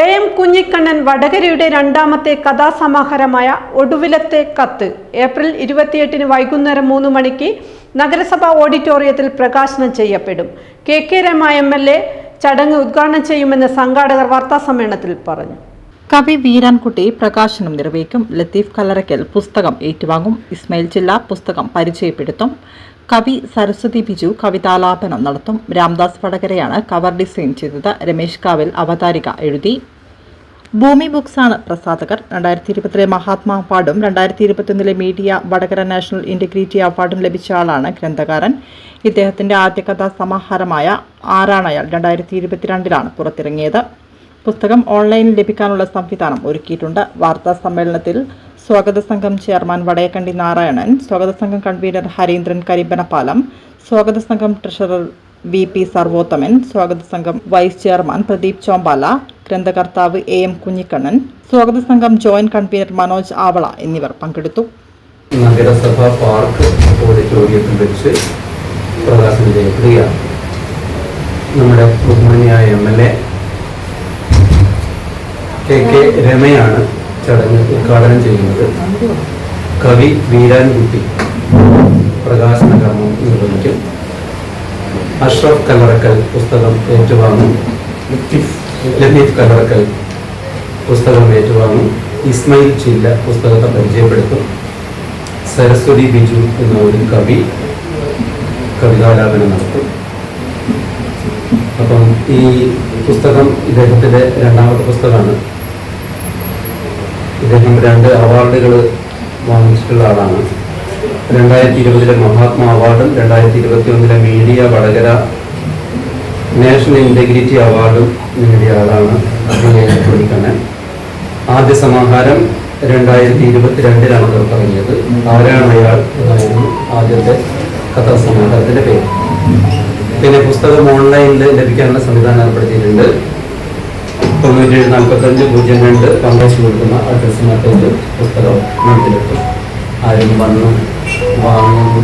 A M Kunhikannan വടകരയുടെ രണ്ടാമത്തെ കഥാസമാഹാരമായ ഒടുവിലത്തെ കത്ത്. ഏപ്രിൽ ഇരുപത്തിയെട്ടിന് വൈകുന്നേരം മൂന്ന് മണിക്ക് നഗരസഭാ ഓഡിറ്റോറിയത്തിൽ പ്രകാശനം ചെയ്യപ്പെടും. K K Rama M L A ചടങ്ങ് ഉദ്ഘാടനം ചെയ്യുമെന്ന് സംഘാടകർ വാർത്താസമ്മേളനത്തിൽ പറഞ്ഞു. കവി വീരാൻകുട്ടി പ്രകാശനം നിർവഹിക്കും. ലത്തീഫ് കല്ലറയ്ക്കൽ പുസ്തകം ഏറ്റുവാങ്ങും. ഇസ്മയിൽ ജില്ല പുസ്തകം പരിചയപ്പെടുത്തും. കവി സരസ്വതി ബിജു കവിതാലാപനം നടത്തും. രാംദാസ് വടകരയാണ് കവർ ഡിസൈൻ ചെയ്തത്. രമേശ് കാവിൽ അവതാരിക എഴുതി. ഭൂമി ബുക്സാണ് പ്രസാധകർ. രണ്ടായിരത്തി ഇരുപത്തിലെ മഹാത്മാ അവാർഡും രണ്ടായിരത്തി ഇരുപത്തിയൊന്നിലെ മീഡിയ വടകര നാഷണൽ ഇന്റഗ്രിറ്റി അവാർഡും ലഭിച്ച ആളാണ് ഗ്രന്ഥകാരൻ. ഇദ്ദേഹത്തിന്റെ ആദ്യ കഥാ സമാഹാരമായ ആറാണയാൾ രണ്ടായിരത്തി ഇരുപത്തിരണ്ടിലാണ് പുറത്തിറങ്ങിയത്. പുസ്തകം ഓൺലൈനിൽ ലഭിക്കാനുള്ള സംവിധാനം ഒരുക്കിയിട്ടുണ്ട്. വാർത്താ സമ്മേളനത്തിൽ സ്വാഗത സംഘം ചെയർമാൻ വടയക്കണ്ടി നാരായണൻ സ്വാഗത സംഘം കൺവീനർ ഹരീന്ദ്രൻ കരിമ്പനപ്പാലം സ്വാഗത സംഘം ട്രഷറർ വി പി സർവോത്തമൻ സ്വാഗത സംഘം വൈസ് ചെയർമാൻ പ്രദീപ് ചോമ്പാല ഗ്രന്ഥകർത്താവ് എ എം കുഞ്ഞിക്കണ്ണൻ സ്വാഗത സംഘം ജോയിന്റ് കൺവീനർ മനോജ് ആവള എന്നിവർ പങ്കെടുത്തു. നഗരസഭ പാർക്ക് ഓഡിറ്റോറിയത്തിൽ വെച്ച് പ്രകാശനം ചെയ്യപ്പെടുകയാണ് നമ്മുടെ ബഹുമാനിയായ M L A K K രമയാണ് ചടങ്ങ് ഉദ്ഘാടനം ചെയ്യുന്നത്. കവി വീരാൻകുട്ടി പ്രകാശന കർമ്മം നിർവഹിക്കും. അഷ്റഫ് കല്ലറക്കൽ പുസ്തകം ഏറ്റുവാങ്ങും. ലത്തീഫ് കല്ലറക്കൽ പുസ്തകം ഏറ്റുവാങ്ങും. ഇസ്മയിൽ ചില്ല പുസ്തകത്തെ പരിചയപ്പെടുത്തും. സരസ്വതി ബിജു എന്ന ഒരു കവി കവിതാലാപനം നടത്തും. അപ്പം ഈ പുസ്തകം ഇദ്ദേഹത്തിന്റെ രണ്ടാമത്തെ പുസ്തകമാണ്. ഇദ്ദേഹം രണ്ട് അവാർഡുകൾ വാങ്ങിച്ചിട്ടുള്ള ആളാണ്. രണ്ടായിരത്തി ഇരുപതിലെ മഹാത്മാ അവാർഡും രണ്ടായിരത്തി ഇരുപത്തി ഒന്നിലെ മീഡിയ വടകര നാഷണൽ ഇന്റഗ്രിറ്റി അവാർഡും നേടിയ ആളാണ് കുഞ്ഞിക്കണ്ണൻ ആദ്യ സമാഹാരം രണ്ടായിരത്തി ഇരുപത്തിരണ്ടിലാണ് പറഞ്ഞത്. ആരാണ് അയാൾ എന്നായിരുന്നു ആദ്യത്തെ കഥാസമാഹാരത്തിന്റെ പേര്. പിന്നെ പുസ്തകം ഓൺലൈനിൽ ലഭിക്കാനുള്ള സംവിധാനം ഏർപ്പെടുത്തിയിട്ടുണ്ട്. തൊണ്ണൂറ്റേഴ് നാൽപ്പത്തഞ്ച് പൂജ്യം രണ്ട് കോൺഗ്രസ് കൊടുക്കുന്ന അഡ്രസ്സിനകത്തേക്ക് പുസ്തകം വീട്ടിലെത്തും ആരും വന്ന് വാങ്ങും.